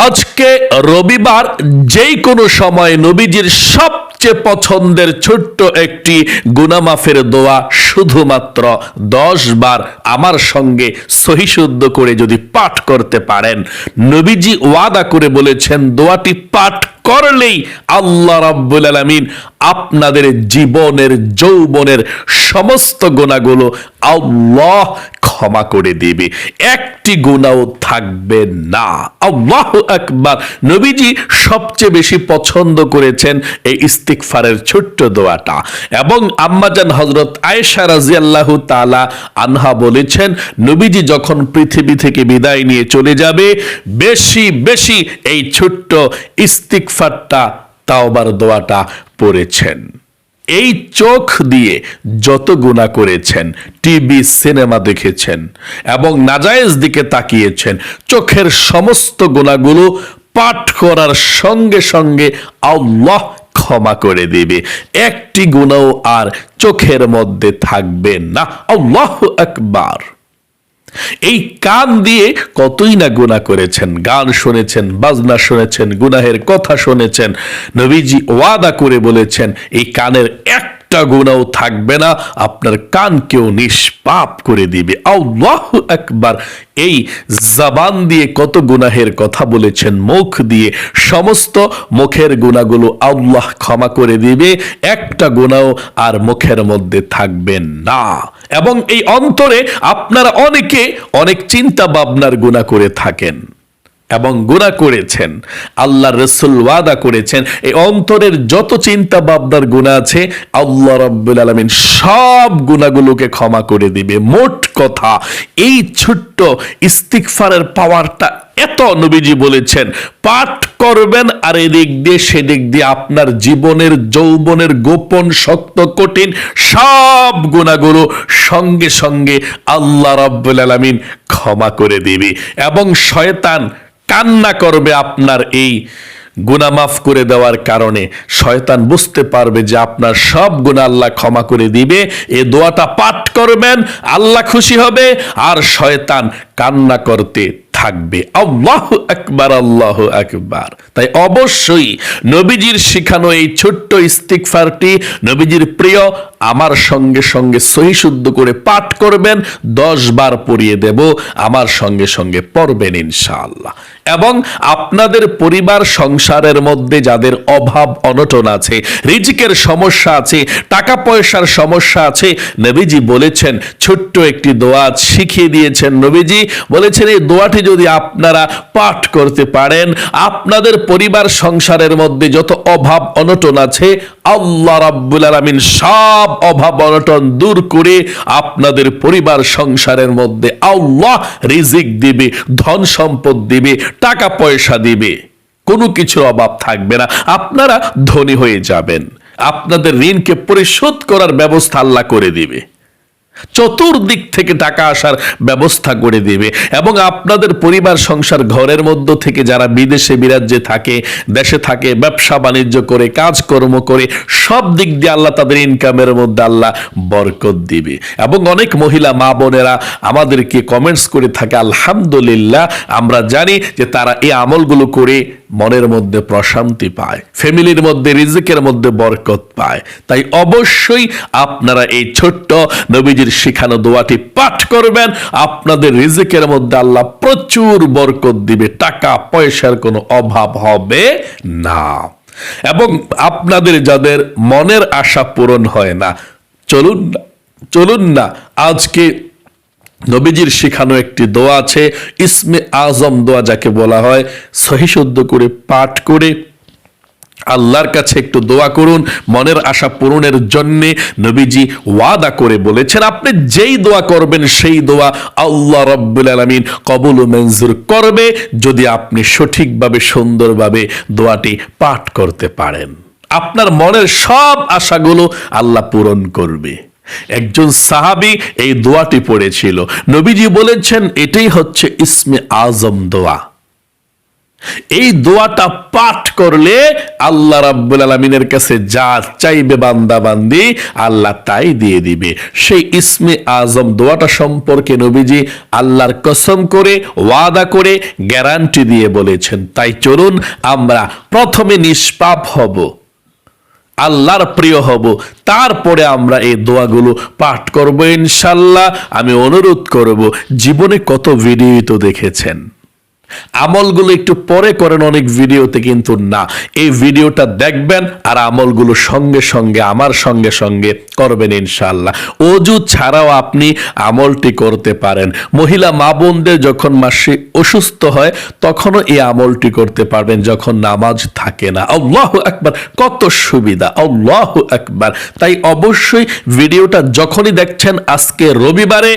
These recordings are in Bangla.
আজকে রবিবার যেই কোনো সময় নবীজির সবচেয়ে পছন্দের ছোট্ট একটি গুনামাফের দোয়া শুধুমাত্র দশ বার আমার সঙ্গে সহিশুদ্ধ করে যদি পাঠ করতে পারেন। নবীজি ওয়াদা করে বলেছেন, দোয়াটি পাঠ করলেই আল্লাহ রাব্বুল আলামিন আপনাদের জীবনের, যৌবনের সমস্ত গুণাগুলো আল্লাহ ক্ষমা করে দিবে। একটি গুণাও থাকবে না। আল্লাহ আকবার। নবীজি সবচেয়ে বেশি পছন্দ করেছেন এই ইস্তিকফারের ছোট্ট দোয়াটা। এবং আম্মাজান হজরত আয়েশা রাজিয়াল্লাহু তালা আনহা বলেছেন, নবীজি যখন পৃথিবী থেকে বিদায় নিয়ে চলে যাবে, বেশি বেশি এই ছোট্ট ইস্তিকফারটা তাওবার দোয়াটা পড়েছেন। এই চোখ দিয়ে যত গুণা করেছেন, টিভি, সিনেমা দেখেছেন এবং নাজায়েজ দিকে তাকিয়েছেন, চোখের সমস্ত গুণাগুলো পাঠ করার সঙ্গে সঙ্গে আল্লাহ ক্ষমা করে দিবে। একটি গুণও আর চোখের মধ্যে থাকবে না। আল্লাহ আকবার। এই কান দিয়ে কতই না গুণা করেছেন। গান শুনেছেন, বাজনা শুনেছেন, গুনাহের কথা শুনেছেন। নবীজি ওয়াদা করে বলেছেন, এই কানের একটা গুণাও থাকবে না, আপনার কানকেও নিষ্পাপ করে দিবে। আল্লাহ একবার এই জবান দিয়ে কত গুনাহের কথা বলেছেন, মুখ দিয়ে সমস্ত মুখের গুণাগুলো আল্লাহ ক্ষমা করে দিবে, একটা গুণাও আর মুখের মধ্যে থাকবে না। এবং এই অন্তরে আপনারা অনেকে অনেক চিন্তা ভাবনার গুণা করে থাকেন। এবং গোড়া করেছেন। আল্লাহ রসুল ওয়াদা করেছেন, এই অন্তরের যত চিন্তা ভাবনার গুণা আছে, আল্লাহ রব্বুল আলমিন সব গুণাগুলোকে ক্ষমা করে দিবে। মোট কথা, এই ছোট্ট ইস্তিকফারের পাওয়ারটা এত নবীজি বলেছেন, পাঠ করবেন আর এদিক দিয়ে সেদিক দিয়ে আপনার জীবনের, যৌবনের গোপন শক্ত কঠিন সব গুণাগুলো সঙ্গে সঙ্গে আল্লাহ রাব্বুল আলামিন ক্ষমা করে দিবে। এবং শয়তান কান্না করবে আপনার এই গুনাহ মাফ করে দেওয়ার কারণে। শয়তান বুঝতে পারবে যে আপনার সব গুণা আল্লাহ ক্ষমা করে দিবে। এ দোয়াটা পাঠ করবেন, আল্লাহ খুশি হবে। আর শয়তান কান্না করতে থাকবে। আল্লাহ আকবার আল্লাহ আকবার। তাই অবশ্যই নবীজির শিখানো এই ছোট্ট ইস্তিকফারটি নবীজির প্রিয়, আমার সঙ্গে সঙ্গে সহি শুদ্ধ করে পাঠ করবেন, দশ বার পড়িয়ে দেব, আমার সঙ্গে সঙ্গে পড়বেন ইনশাআল্লাহ। এবং আপনাদের পরিবার সংসারের মধ্যে যাদের অভাব, অনটন আছে, রিজিকের সমস্যা আছে, টাকা পয়সার সমস্যা আছে, নবীজি বলেছেন, ছোট্ট একটি দোয়া শিখিয়ে দিয়েছেন নবীজি। বলেছেন, এই দোয়াটি যদি আপনারা পাঠ করতে পারেন, আপনাদের পরিবার সংসারের মধ্যে যত অভাব, অনটন আছে, আল্লাহ রাব্বুল আলামিন সব অভাব, অনটন দূর করে আপনাদের পরিবার সংসারের মধ্যে আল্লাহ রিজিক দিবে, ধন সম্পদ দিবে টাকা পয়সা দিবে। কোনো কিছুর অভাব থাকবে না। আপনারা ধনী হয়ে যাবেন। আপনাদের ঋণকে পরিশোধ করার ব্যবস্থা আল্লাহ করে দিবে। চতুর্দিক থেকে টাকা আসার ব্যবস্থা করে দেবে। এবং আপনাদের পরিবার, সংসার, ঘরের মধ্য থেকে যারা বিদেশে বিরাজ্যে থাকে, দেশে থাকে, ব্যবসা, বাণিজ্য করে, কাজকর্ম করে, সব দিক দিয়ে আল্লাহ তাদের ইনকামের মধ্যে আল্লাহ বরকত দিবে। এবং অনেক মহিলা, মা বোনেরা আমাদেরকে কমেন্টস করে থাকে, আলহামদুলিল্লাহ, আমরা জানি যে তারা এই আমলগুলো করে মনের মধ্যে প্রশান্তি পায়, ফ্যামিলির মধ্যে রিজিকের মধ্যে বরকত পায়। তাই অবশ্যই আপনারা এই ছোট্ট নবীজির শিখানো দোয়াটি পাঠ করবেন। আপনাদের রিজিকের মধ্যে আল্লাহ প্রচুর বরকত দিবে। টাকা পয়সার কোনো অভাব হবে না। এবং আপনাদের যাদের মনের আশা পূরণ হয় না, চলুন চলুন না। আজকে নবীজির শিখানো একটি দোয়া আছে, ইসমে আজম দোয়া যাকে বলা হয়, সহিশুদ্ধ করে পাঠ করে আল্লাহর কাছে একটু দোয়া করুন, মনের আশা পূরণের জন্য নবীজি ওয়াদা করে বলেছেন, আপনি যেই দোয়া করবেন সেই দোয়া আল্লাহ রব্বুল আলমিন কবুল মঞ্জুর করবে যদি আপনি সঠিকভাবে, সুন্দরভাবে দোয়াটি পাঠ করতে পারেন। আপনার মনের সব আশাগুলো আল্লাহ পূরণ করবে। একজন সাহাবি এই দোয়াটি পড়েছিল। নবীজি বলেছেন, এটাই হচ্ছে ইসমে আজম দোয়া। এই দোয়াটা পাঠ করলে আল্লাহ রাব্বুল আলমিনের কাছে যা চাইবে বান্দা বান্দি আল্লাহ তাই দিয়ে দিবে। সেই ইসমে আজম দোয়াটা সম্পর্কে নবীজি আল্লাহর কসম করে, ওয়াদা করে, গ্যারান্টি দিয়ে বলেছেন। তাই চলুন আমরা প্রথমে নিষ্পাপ হব, আল্লাহর প্রিয় হব, তারপরে আমরা এই দোয়াগুলো পাঠ করব ইনশাল্লাহ। আমি অনুরোধ করব, জীবনে কত ভিডিও তো দেখেছেন। আমলগুলো একটু পরে করেন, অনেক ভিডিওতে কিন্তু না। এই ভিডিওটা দেখবেন আর আমলগুলো সঙ্গে সঙ্গে, আমার সঙ্গে সঙ্গে করবেন ইনশাল্লাহ অজু ছাড়াও আপনি আমলটি করতে পারেন। মহিলা মা বোনদের যখন মাসে অসুস্থ হয়, তখনও এই আমলটি করতে পারবেন যখন নামাজ থাকে না। আল্লাহ একবার কত সুবিধা, আল্লাহ একবার তাই অবশ্যই ভিডিওটা যখনই দেখছেন, আজকে রবিবারে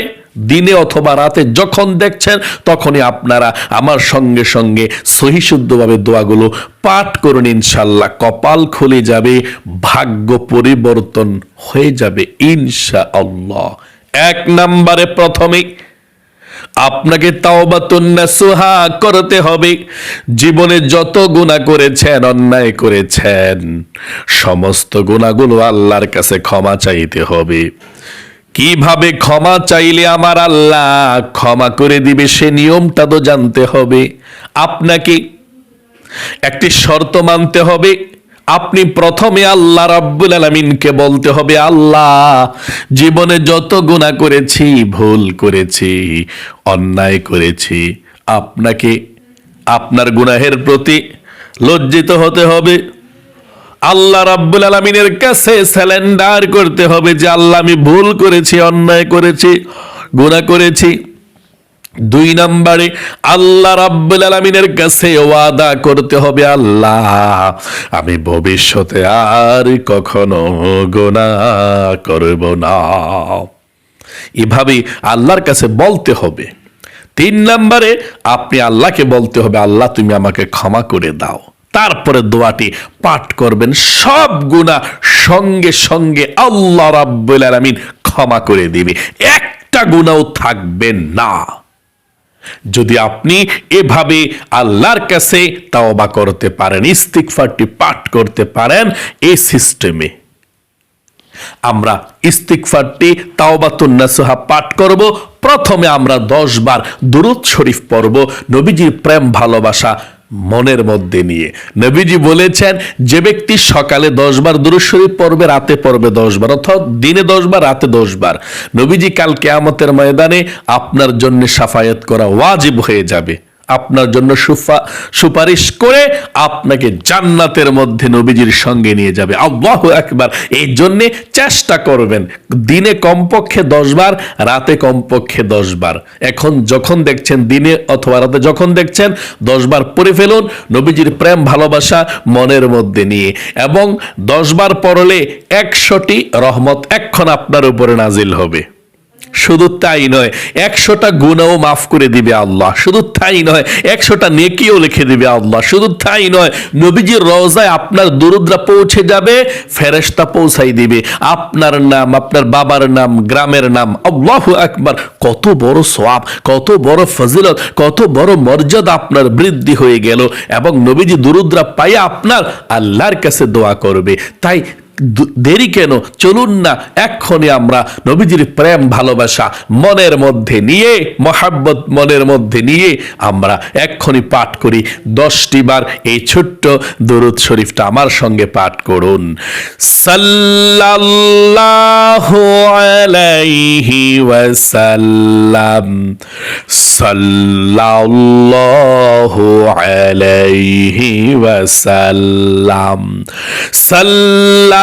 দিনে অথবা রাতে যখন দেখছেন, তখনই আপনারা আমার সঙ্গে সঙ্গে সহিশুদ্ধভাবে দোয়াগুলো পাঠ করুন ইনশাল্লাহ। কপাল খুলে যাবে, ভাগ্য পরিবর্তন হয়ে যাবে ইনশা আল্লাহ এক নম্বরে প্রথমে আপনাকে তাওবাতুন্নাসুহা করতে হবে। জীবনে যত গুনাহ করেছেন, অন্যায় করেছেন, সমস্ত গুণাগুলো আল্লাহর কাছে ক্ষমা চাইতে হবে। কীভাবে ক্ষমা চাইলে আমার আল্লাহ? ক্ষমা করে দিবে, সে নিয়মটা তো জানতে হবে। আপনাকে একটি শর্ত মানতে হবে। আপনি প্রথমে আল্লাহ রাব্বুল আলমিনকে বলতে হবে, আল্লাহ, জীবনে যত গুণা করেছি, ভুল করেছি, অন্যায় করেছি, আপনাকে আপনার গুনাহের প্রতি লজ্জিত হতে হবে। আল্লাহ রাব্বুল আলমিনের কাছে স্যালেন্ডার করতে হবে যে, আল্লাহ আমি ভুল করেছি, অন্যায় করেছি গুণা করেছি। দুই নম্বরে, আল্লাহ রাব্বুল আলমিনের কাছে ওয়াদা করতে হবে, আল্লাহ, আমি ভবিষ্যতে আর কখনো গোনা করব না। এভাবেই আল্লাহর কাছে বলতে হবে। তিন নম্বরে, আপনি আল্লাহকে বলতে হবে, আল্লাহ তুমি আমাকে ক্ষমা করে দাও। তারপরে দোয়াটি পাঠ করবেন। সব গুণা সঙ্গে সঙ্গে আল্লাহ রাব্বুল ক্ষমা করে দিবে। একটা গুণাও থাকবে না। যদি আপনি এভাবে আল্লাহর কাছে তাওবা করতে পারেন ইস্তিকফারটি পাঠ করতে পারেন, এই সিস্টেমে আমরা ইস্তিকফারটি তাওবাতুন নাসুহা পাঠ করব। প্রথমে আমরা দশ বার দুরুদ শরীফ পড়ব। নবীজির প্রেম ভালোবাসা মনের মধ্যে নিয়ে। নবীজি বলেছেন, যে ব্যক্তি সকালে দশবার বার দুরুদ শরীফ পড়বে, রাতে পড়বে দশবার, অর্থাৎ দিনে দশবার, রাতে দশবার। নবীজি কাল কেয়ামতের ময়দানে আপনার জন্য সাফায়াত করা ওয়াজিব হয়ে যাবে। আপনার জন্য সুফা, সুপারিশ করে আপনাকে জান্নাতের মধ্যে নবীজির সঙ্গে নিয়ে যাবে। আল্লাহ একবার এই জন্যে চেষ্টা করবেন। দিনে কমপক্ষে দশ বার রাতে কমপক্ষে দশ বার এখন যখন দেখছেন দিনে অথবা রাতে যখন দেখছেন দশ বার পড়ে ফেলুন নবীজির প্রেম, ভালোবাসা মনের মধ্যে নিয়ে। এবং দশ বার পড়লে একশোটি রহমত এক্ষণ আপনার উপরে নাজিল হবে। শুধু তাই নয়, একশোটা গুণাও মাফ করে দিবে আল্লাহ। শুধু তাই নয়, একশোটা নেকিও লিখে দিবে আল্লাহ। শুধু তাই নয়, নবীজির রওজায় আপনার দুরুদ্রা পৌঁছে যাবে, ফেরেশতা পৌঁছাই দিবে। আপনার নাম, আপনার বাবার নাম, গ্রামের নাম, আল্লাহু আকবার। কত বড় সোয়াব কত বড় ফজিলত, কত বড় মর্যাদা আপনার বৃদ্ধি হয়ে গেল। এবং নবীজি দুরুদ্রা পাইয়া আপনার আল্লাহর কাছে দোয়া করবে। তাই দেরি কেন? চলুন না, এক্ষণে আমরা নবীজির প্রেম, ভালোবাসা মনের মধ্যে নিয়ে, মহাব্বত মনের মধ্যে নিয়ে আমরা এক্ষণি পাঠ করি। দশটি বার এই ছোট্ট দরুদ শরীফটা আমার সঙ্গে পাঠ করুন। সাল্লাল্লাহু আলাইহি ওয়াসাল্লাম। ওয়াসাল্লাম।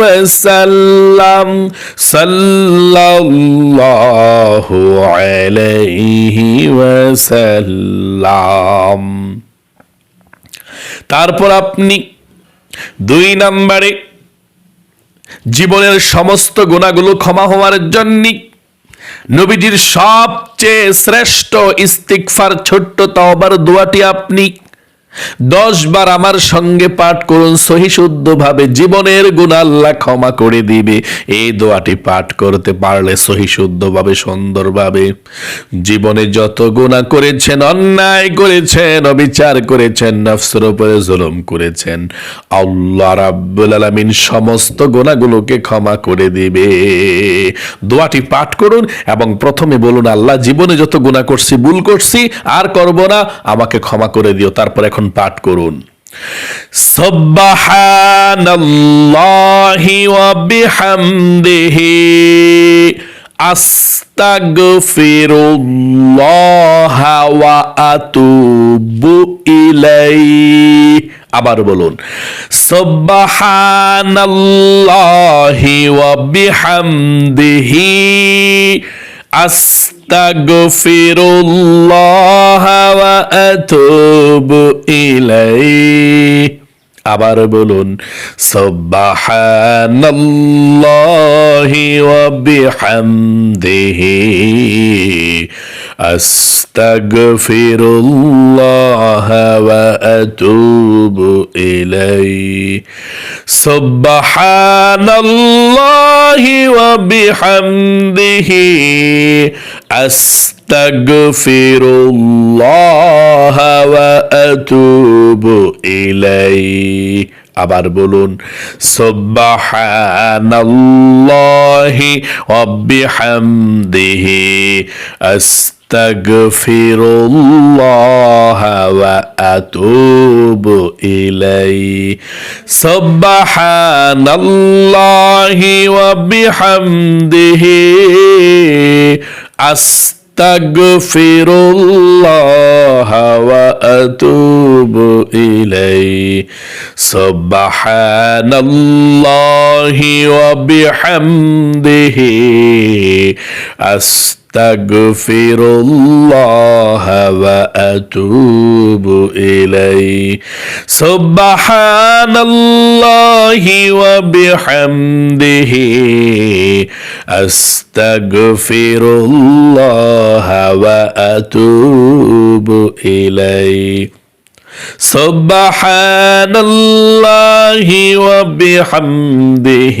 ওয়াসাল্লাম সাল্লাল্লাহু আলাইহি ওয়াসাল্লাম। তারপর আপনি দুই নম্বরে জীবনের সমস্ত গুণাগুলো ক্ষমা হওয়ার জন্য নবীজির সবচেয়ে শ্রেষ্ঠ ইস্তিকফার ছোট্ট তওবার, দোয়াটি আপনি দশ বার আমার সঙ্গে পাঠ করুন সহিশুদ্ধ ভাবে জীবনের গুণ আল্লাহ ক্ষমা করে দিবে। এই দোয়াটি পাঠ করতে পারলে সহিশুদ্ধ ভাবে সুন্দরভাবে। জীবনে যত গুণা করেছেন, অন্যায় করেছেন, অবিচার করেছেন, নফসের উপরে জুলুম করেছেন, আল্লাহ রাব্বুল আলামিন সমস্ত গুণাগুলোকে ক্ষমা করে দিবে। দোয়াটি পাঠ করুন এবং প্রথমে বলুন, আল্লাহ জীবনে যত গুণা করছি, ভুল করছি, আর করব না, আমাকে ক্ষমা করে দিও। তারপর এখন পাঠ করুন। সুবহানাল্লাহি ওয়া বিহামদিহি আস্তাগফিরুল্লাহ ওয়া আবার বলুন সুবহানাল্লাহি ওয়া আস্তাগফিরুল্লাহ الله وأتوب إليه. আবার বলুন সুবহানাল্লাহি ওয়া বিহামদিহি। আস্তাগফিরুল্লাহ ওয়া আতুবু ইলাইহি সুবহানাল্লাহি ওয়া বিহামদিহি আস্তাগফিরুল্লাহ ওয়া আতুবু ইলাইহি আবার বলুন সুবহানাল্লাহি ওয়া বিহামদিহি আস্তাগফিরুল্লাহ ওয়া আতুবু ইলাইহি সুবহানাল্লাহি ওয়া বিহামদিহি আস্তাগফিরুল্লাহ ওয়া আতুবু ইলাইহি সুবহানাল্লাহি ওয়া বিহামদিহি استغفر الله وأتوب إليه. سبحان الله وبحمده. استغفر الله وأتوب إليه. سبحان الله وبحمده.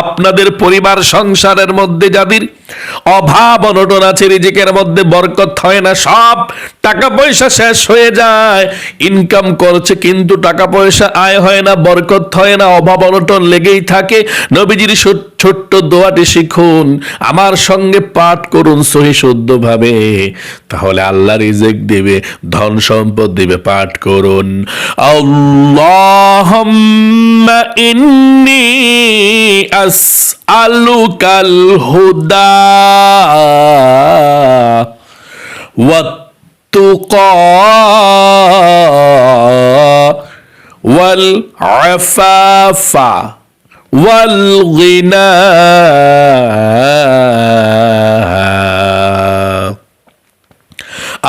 আপনাদের পরিবার সংসারের মধ্যে যাদের অভাব, অনটন আছে, রিজিকের মধ্যে বরকত হয় না, সব টাকা পয়সা শেষ হয়ে যায়। ইনকাম করছে কিন্তু টাকা পয়সা আয় হয় না, বরকত হয় না, অভাব, অনটন লেগেই থাকে। নবীজির ছোট্ট দোয়াটি শিখুন, আমার সঙ্গে পাঠ করুন সহি শুদ্ধভাবে। তাহলে আল্লাহ রিজেক দিবে, ধন সম্পদ দিবে, পাঠ করুন। আল্লাহুম্মা ইন্নী আসআলুকাল হুদা। ওয়াত্তুকা। ওয়াল আফাফা ওয়াল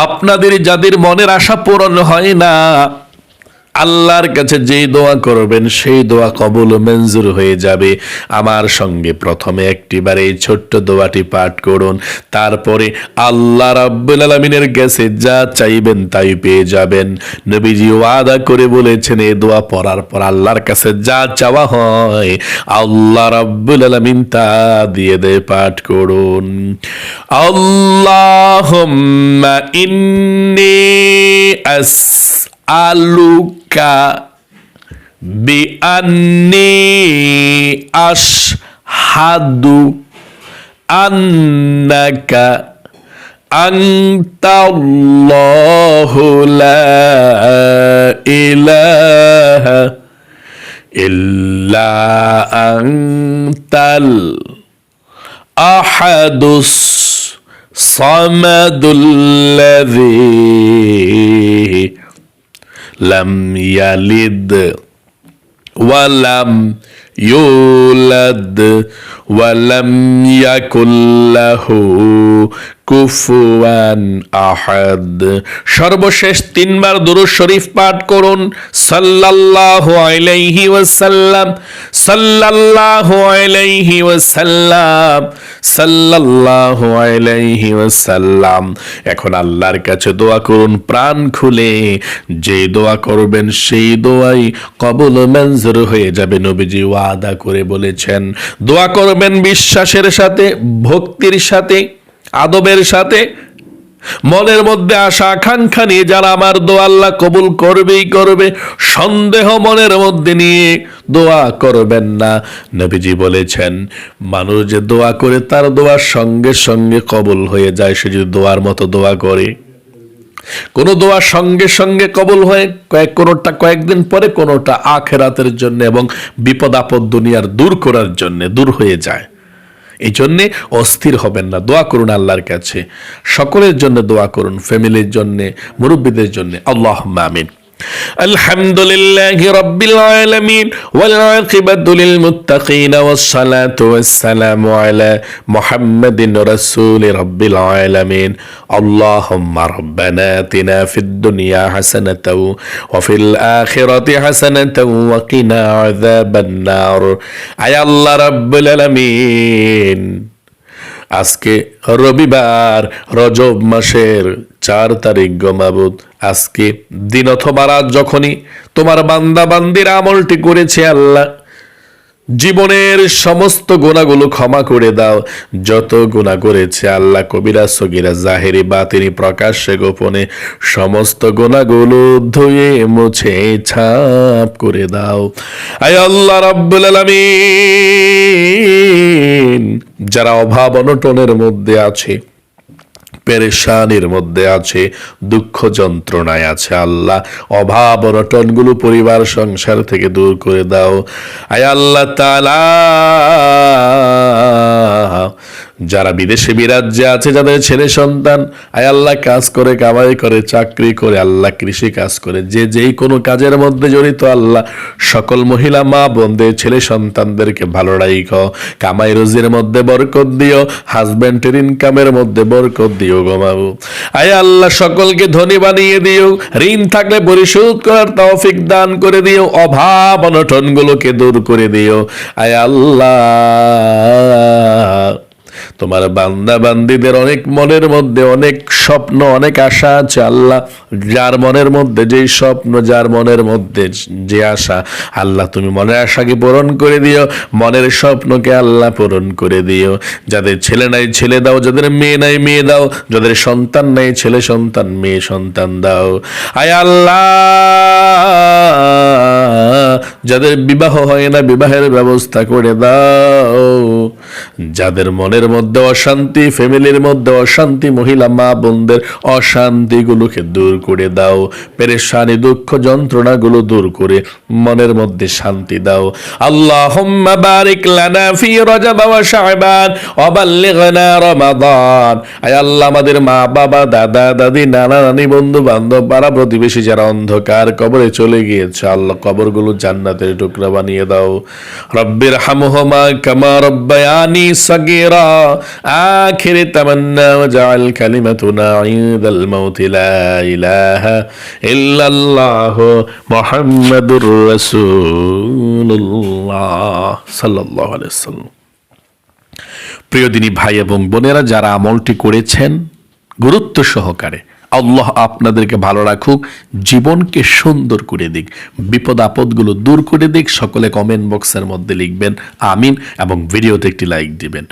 আপনাদের যাদের মনের আশা পূরণ হয় না আল্লাহর কাছে যেই দোয়া করবেন, সেই দোয়া কবুল মঞ্জুর হয়ে যাবে। আমার সঙ্গে প্রথমে একটিবার এই ছোট্ট দোয়াটি পাঠ করুন। তারপরে আল্লাহ রাব্বুল আলামিনের কাছে যা চাইবেন তাই পেয়ে যাবেন। নবীজি ওয়াদা করে বলেছেন, এই দোয়া পড়ার পর আল্লাহর কাছে যা চাওয়া হয়, আল্লাহ রাব্বুল আলামিন তা দিয়ে দেয় পাঠ করুন। আল্লাহুম্মা ইন্নী আলুকা বিআনি আশহাদু আন্নাকা আন্তাল্লাহু লা ইলাহা ইল্লা আনতাল আহাদুস সামাদুল্লাযী لم يلد ولم يولد ولم يكن له কুফুয়ান আহাদ। সর্বশেষ তিনবার দুরুদ শরীফ পাঠ করুন। সাল্লাল্লাহু আলাইহি ওয়াসাল্লাম, সাল্লাল্লাহু আলাইহি ওয়াসাল্লাম, সাল্লাল্লাহু আলাইহি ওয়াসাল্লাম। এখন আল্লাহর কাছে দোয়া করুন, প্রাণ খুলে। যে দোয়া করবেন সেই দোয়াই কবুল মঞ্জুর হয়ে যাবে, নবীজি ওয়াদা করে বলেছেন। দোয়া করবেন বিশ্বাসের সাথে, ভক্তির সাথে আদবের সাথে। মনের মধ্যে আশা আকাঙ্ক্ষা নিয়ে যারা আমার দোয়া আল্লাহ কবুল করবেই করবে। সন্দেহ মনের মধ্যে নিয়ে দোয়া করবেন না। নবীজি বলেছেন, মানুষ যে দোয়া করে, তার দোয়ার সঙ্গে সঙ্গে কবুল হয়ে যায়। সে যদি দোয়ার মতো দোয়া করে, কোন দোয়া সঙ্গে সঙ্গে কবুল হয়ে, কয়েক, কোনোটা কয়েকদিন পরে, কোনোটা আখেরাতের জন্য এবং বিপদ আপদ দুনিয়ার দূর করার জন্য দূর হয়ে যায়। এই জন্যে অস্থির হবেন না। দোয়া করুন আল্লাহর কাছে। সকলের জন্য দোয়া করুন, ফ্যামিলির জন্যে, মুরব্বীদের জন্যে। আল্লাহ আমিন। الحمد لله رب العالمين والعاقبة للمتقين والصلاة والسلام على محمد رسول رب العالمين اللهم ربنا آتنا في الدنيا حسنة وفي الآخرة حسنة وقنا عذاب النار أي الله رب العالمين আজকে রবিবার রজব মাসের চার তারিখ গমাবুদ আজকে দিন অথবা রাত যখনই তোমার বান্দা বান্দির আমলটি করেছে আল্লাহ, জীবনের সমস্ত গুণাগুলো ক্ষমা করে দাও। যত গুণা করেছে আল্লাহ কবিরা, সগিরা, জাহেরি বা তিনি প্রকাশ্যে, গোপনে, সমস্ত গুণাগুলো ধুয়ে, মুছে, ছাপ করে দাও। আয় আল্লাহ রাব্বুল আলামিন, যারা অভাব অনটনের মধ্যে আছে পেরেশানির মধ্যে আছে, দুঃখ যন্ত্রণায় আছে আল্লাহ। অভাব অনটনগুলো পরিবার সংসার থেকে দূর করে দাও। আয় আল্লাহ তালা যারা বিদেশে বিরাজ্যে আছে, যাদের ছেলে সন্তান, আয় আল্লাহ কাজ করে, কামাই করে, চাকরি করে, আল্লাহ কৃষি কাজ করে। যে যেই কোনো কাজের মধ্যে জড়িত আল্লাহ, সকল মহিলা, মা, বোনদের, ছেলে সন্তানদেরকে ভালো রাইখ। কামাই রুজির মধ্যে বরকত দিও হাজব্যান্ডের ইনকামের মধ্যে বরকত দিও গমাবু আয় আল্লাহ, সকলকে ধনী বানিয়ে দিও। ঋণ থাকলে পরিশোধ করার তৌফিক দান করে দিও। অভাব অনটনগুলোকে দূর করে দিও। আয় আল্লাহ। তোমার বান্দা বান্দিদের অনেক মনের মধ্যে অনেক স্বপ্ন, অনেক আশা আছে আল্লাহ। যার মনের মধ্যে, যেই স্বপ্ন, যার মনের মধ্যে যে আশা, আল্লাহ তুমি মনের আশাকে পূরণ করে দিও। মনের স্বপ্নকে আল্লাহ পূরণ করে দিও। যাদের ছেলে নাই, ছেলে দাও। যাদের মেয়ে নাই, মেয়ে দাও। যাদের সন্তান নাই, ছেলে সন্তান, মেয়ে সন্তান দাও। আয় আল্লাহ, যাদের বিবাহ হয় না, বিবাহের ব্যবস্থা করে দাও। যাদের মনের মধ্যে অশান্তি, ফ্যামিলির মধ্যে অশান্তি, মহিলা, মা, বোনদের অশান্তিগুলোকে দূর করে দাও। পেরেশানি, দুঃখ, যন্ত্রণাগুলো দূর করে মনের মধ্যে শান্তি দাও। আল্লাহুম্মা বারিক লানা ফি রজব ওয়া শাবান ওয়া বাল্লিগনা রমাদান। আয় আল্লাহ, আমাদের মা, বাবা, দাদা, দাদি, নানা, নানি বন্ধু বান্ধব পাড়া প্রতিবেশী যারা অন্ধকার কবরে চলে গিয়েছে, আল্লাহ কবরগুলো জান্নাতের টুকরা বানিয়ে দাও। রব্বির হামহুমা কামা রব্বায়ানি সাগীরা। আখির তামান্না জাল কালিমাতুনা ইদাল মাউতি লা ইলাহা ইল্লাল্লাহ মুহাম্মাদুর রাসূলুল্লাহ সাল্লাল্লাহু আলাইহি সাল্লাম প্রিয় দিনী ভাই এবং বোনেরা, যারা আমলটি করেছেন, গুরুত্ব সহকারে আল্লাহ আপনাদেরকে ভালো রাখুক, জীবনকে সুন্দর করে দিক, বিপদ আপদগুলো দূর করে দিক, সকলে কমেন্ট বক্সের মধ্যে লিখবেন, আমিন, এবং ভিডিওতে একটি লাইক দিবেন।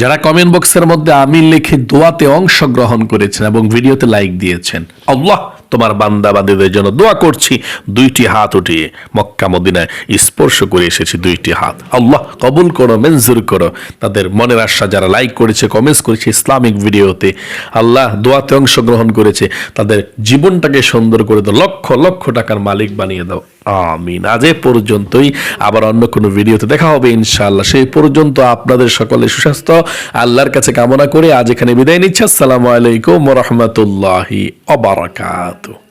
যারা কমেন্ট বক্সের মধ্যে আমিন লিখে দোয়াতে অংশগ্রহণ করেছেন এবং ভিডিওতে লাইক দিয়েছেন, আল্লাহ তোমার বান্দাবাদীদের জন্য দোয়া করছি। দুইটি হাত উঠিয়ে মক্কা মদিনায় স্পর্শ করে এসেছি দুইটি হাত। আল্লাহ কবুল করো মেনজুর করো। তাদের মনের আশা যারা লাইক করেছে কমেন্টস করেছে ইসলামিক ভিডিওতে আল্লাহ দোয়াতে অংশগ্রহণ করেছে। তাদের জীবনটাকে সুন্দর করে দাও, লক্ষ লক্ষ টাকার মালিক বানিয়ে দাও। আমিন। আজ এ পর্যন্তই। আবার অন্য কোনো ভিডিওতে দেখা হবে ইনশাআল্লাহ। সেই পর্যন্ত আপনাদের সকলে সুস্বাস্থ্য, আল্লাহর কাছে কামনা করে আজ এখানে বিদায় নিচ্ছি। আসসালামু আলাইকুম রহমতুল্লাহি অবরাকাতু